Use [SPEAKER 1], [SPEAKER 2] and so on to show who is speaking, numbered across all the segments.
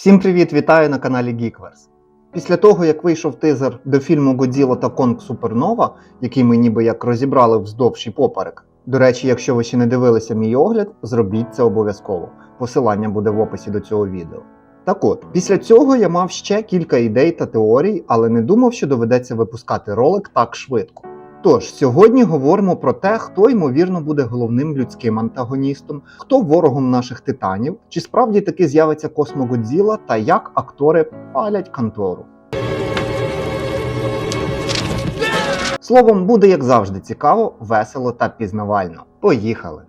[SPEAKER 1] Всім привіт, вітаю на каналі Geekverse. Після того, як вийшов тизер до фільму Годзіла та Конг Супернова, який ми ніби як розібрали вздовж і поперек. До речі, якщо ви ще не дивилися мій огляд, зробіть це обов'язково. Посилання буде в описі до цього відео. Так от, після цього я мав ще кілька ідей та теорій, але не думав, що доведеться випускати ролик так швидко. Тож сьогодні говоримо про те, хто ймовірно буде головним людським антагоністом, хто ворогом наших титанів, чи справді таки з'явиться Космогодзіла та як актори палять контору. Словом, буде як завжди цікаво, весело та пізнавально. Поїхали!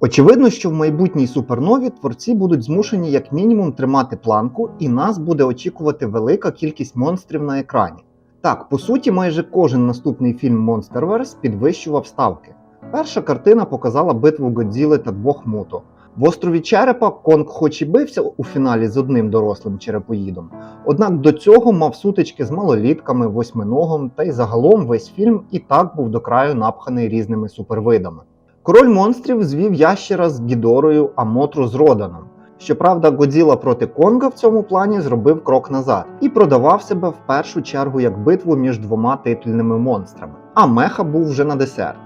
[SPEAKER 1] Очевидно, що в майбутній супернові творці будуть змушені як мінімум тримати планку, і нас буде очікувати велика кількість монстрів на екрані. Так, по суті, майже кожен наступний фільм Monsterverse підвищував ставки. Перша картина показала битву Годзіли та двох муто. В острові Черепа Конг хоч і бився у фіналі з одним дорослим черепоїдом, однак до цього мав сутички з малолітками, восьминогом, та й загалом весь фільм і так був до краю напханий різними супервидами. Король монстрів звів ящера з Гідорою, а Мотру з Роданом. Щоправда, Годзіла проти Конга в цьому плані зробив крок назад і продавав себе в першу чергу як битву між двома титульними монстрами. А меха був вже на десерт.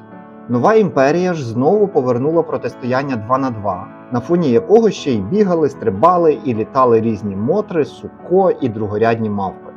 [SPEAKER 1] Нова імперія ж знову повернула протистояння 2 на 2, на фоні якого ще й бігали, стрибали і літали різні мотри, суко і другорядні мавпи.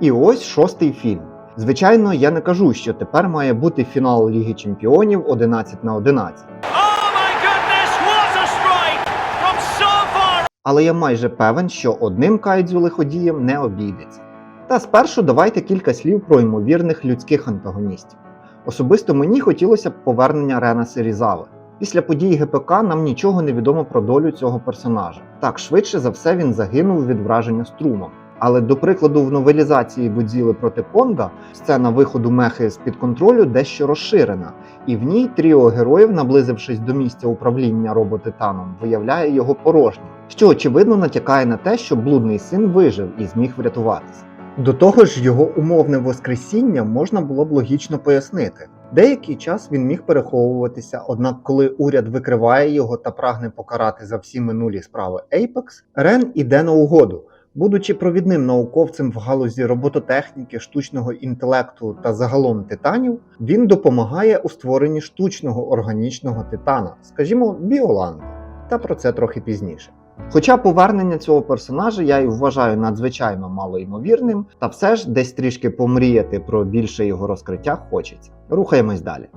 [SPEAKER 1] І ось шостий фільм. Звичайно, я не кажу, що тепер має бути фінал Ліги Чемпіонів 11 на 11.
[SPEAKER 2] Oh my goodness, what a strike from so far
[SPEAKER 1] але я майже певен, що одним кайдзю лиходієм не обійдеться. Та спершу давайте кілька слів про ймовірних людських антагоністів. Особисто мені хотілося б повернення Рена Серізави. Після подій ГПК нам нічого не відомо про долю цього персонажа. Так, швидше за все він загинув від враження струмом. Але, до прикладу, в новелізації Годзіли проти Конга сцена виходу мехи з-під контролю дещо розширена, і в ній тріо героїв, наблизившись до місця управління роботитаном, виявляє його порожнім, що очевидно натякає на те, що блудний син вижив і зміг врятуватися. До того ж, його умовне воскресіння можна було б логічно пояснити. Деякий час він міг переховуватися, однак, коли уряд викриває його та прагне покарати за всі минулі справи Apex, Рен іде на угоду. Будучи провідним науковцем в галузі робототехніки, штучного інтелекту та загалом титанів, він допомагає у створенні штучного органічного титана, скажімо, біоланта. Та про це трохи пізніше. Хоча повернення цього персонажа я й вважаю надзвичайно малоймовірним, та все ж десь трішки помріяти про більше його розкриття хочеться. Рухаємось далі.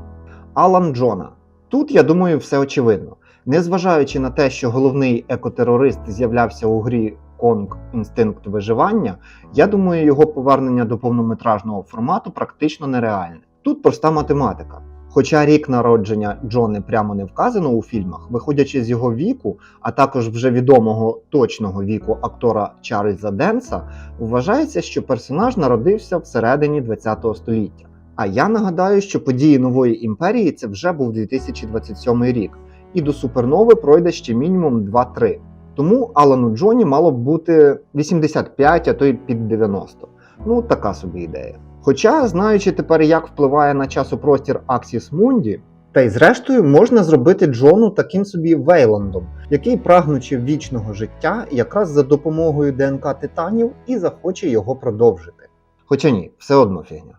[SPEAKER 1] Алан Джона. Тут, я думаю, все очевидно. Незважаючи на те, що головний екотерорист з'являвся у грі Конг Інстинкт виживання, я думаю, його повернення до повнометражного формату практично нереальне. Тут проста математика. Хоча рік народження Джони прямо не вказано у фільмах, виходячи з його віку, а також вже відомого точного віку актора Чарльза Денса, вважається, що персонаж народився всередині ХХ століття. А я нагадаю, що події нової імперії це вже був 2027 рік, і до супернови пройде ще мінімум 2-3. Тому Алану Джоні мало б бути 85, а то й під 90. Ну, така собі ідея. Хоча, знаючи тепер, як впливає на часопростір Аксіс Мунді, та й зрештою можна зробити Джону таким собі Вейландом, який, прагнучи вічного життя, якраз за допомогою ДНК титанів і захоче його продовжити. Хоча ні, все одно фігня.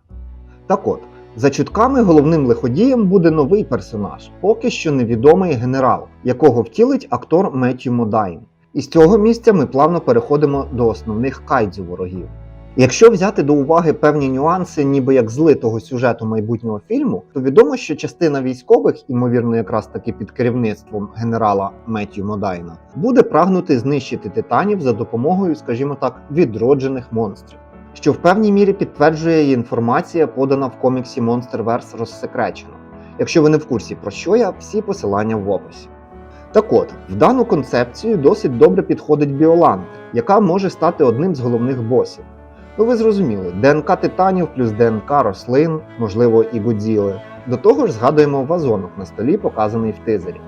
[SPEAKER 1] Так от, за чутками головним лиходієм буде новий персонаж, поки що невідомий генерал, якого втілить актор Меттью Модайн. І з цього місця ми плавно переходимо до основних кайдзю ворогів. Якщо взяти до уваги певні нюанси, ніби як злитого сюжету майбутнього фільму, то відомо, що частина військових, ймовірно, якраз таки під керівництвом генерала Меттью Модайна, буде прагнути знищити титанів за допомогою, скажімо так, відроджених монстрів. Що в певній мірі підтверджує інформація, подана в коміксі Monsterverse розсекречено. Якщо ви не в курсі про що я, всі посилання в описі. Так от, в дану концепцію досить добре підходить Біолант, яка може стати одним з головних босів. Ну ви зрозуміли, ДНК титанів плюс ДНК рослин, можливо, і Годзіли. До того ж згадуємо вазонок на столі, показаний в тизері.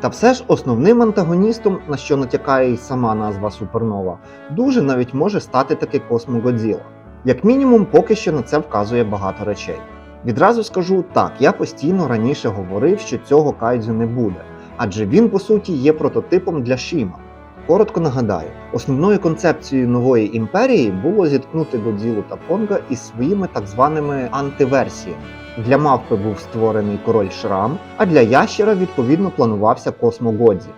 [SPEAKER 1] Та все ж основним антагоністом, на що натякає і сама назва Супернова, дуже навіть може стати таки Космогодзіла. Як мінімум, поки що на це вказує багато речей. Відразу скажу так, я постійно раніше говорив, що цього кайдзю не буде. адже він по суті є прототипом для Шіма. Коротко нагадаю, основною концепцією нової імперії було зіткнути Годзілу та Конга із своїми так званими антиверсіями. Для мавпи був створений король Шрам, а для ящера відповідно планувався Космо Годзі.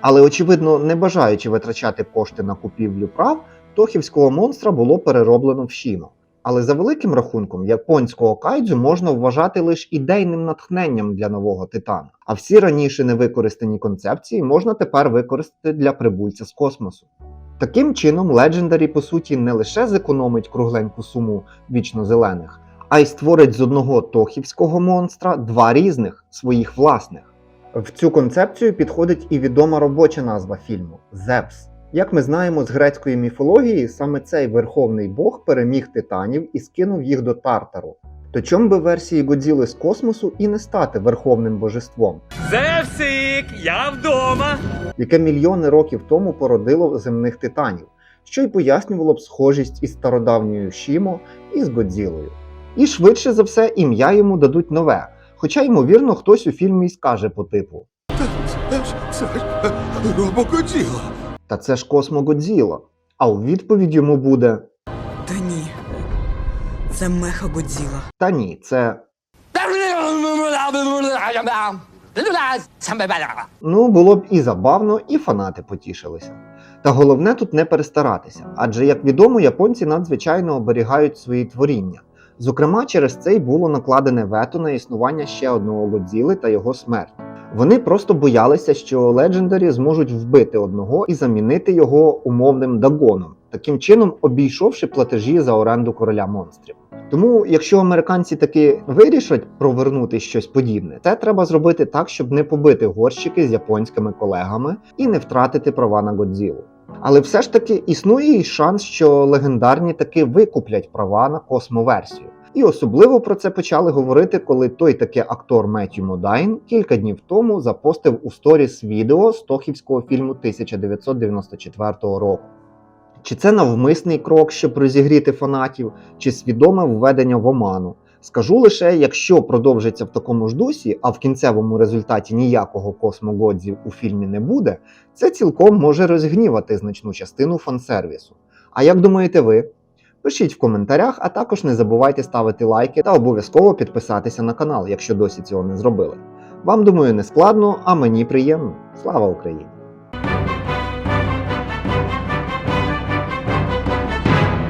[SPEAKER 1] Але очевидно, не бажаючи витрачати кошти на купівлю прав, тохівського монстра було перероблено в Шіно. Але за великим рахунком, японського кайдзю можна вважати лише ідейним натхненням для нового титана. А всі раніше невикористані концепції можна тепер використати для прибульця з космосу. Таким чином, Legendary, по суті, не лише зекономить кругленьку суму вічно зелених, а й створить з одного тохівського монстра два різних своїх власних. В цю концепцію підходить і відома робоча назва фільму Зевс. Як ми знаємо з грецької міфології, саме цей верховний бог переміг титанів і скинув їх до Тартару. То чом би версії Годзіли з космосу і не стати верховним божеством,
[SPEAKER 2] Зевсик, я вдома.
[SPEAKER 1] яке мільйони років тому породило земних титанів, що й пояснювало б схожість із стародавньою Шімо і з Годзілою. І швидше за все ім'я йому дадуть нове, хоча ймовірно хтось у фільмі й скаже по типу
[SPEAKER 3] Це.
[SPEAKER 1] Та це ж Космо Годзіла. А у відповідь йому буде
[SPEAKER 4] Та ні. Це меха Годзіла.
[SPEAKER 1] Та ні, це ну було б і забавно, і фанати потішилися. Та головне тут не перестаратися, адже, як відомо, японці надзвичайно оберігають свої творіння. Зокрема, через це й було накладене вето на існування ще одного Годзіли та його смерть. Вони просто боялися, що Legendary зможуть вбити одного і замінити його умовним дагоном, таким чином обійшовши платежі за оренду короля монстрів. Тому, якщо американці таки вирішать провернути щось подібне, це треба зробити так, щоб не побити горщики з японськими колегами і не втратити права на Годзілу. Але все ж таки існує і шанс, що легендарні таки викуплять права на космоверсію. І особливо про це почали говорити, коли той таки актор Меттю Модайн кілька днів тому запостив у сторіс відео з тохівського фільму 1994 року. Чи це навмисний крок, щоб розігріти фанатів, чи свідоме введення в оману? Скажу лише, якщо продовжиться в такому ж дусі, а в кінцевому результаті ніякого космогодзів у фільмі не буде, це цілком може розгнівати значну частину фансервісу. А як думаєте ви? Пишіть в коментарях, а також не забувайте ставити лайки та обов'язково підписатися на канал, якщо досі цього не зробили. Вам думаю, не складно, а мені приємно. Слава Україні!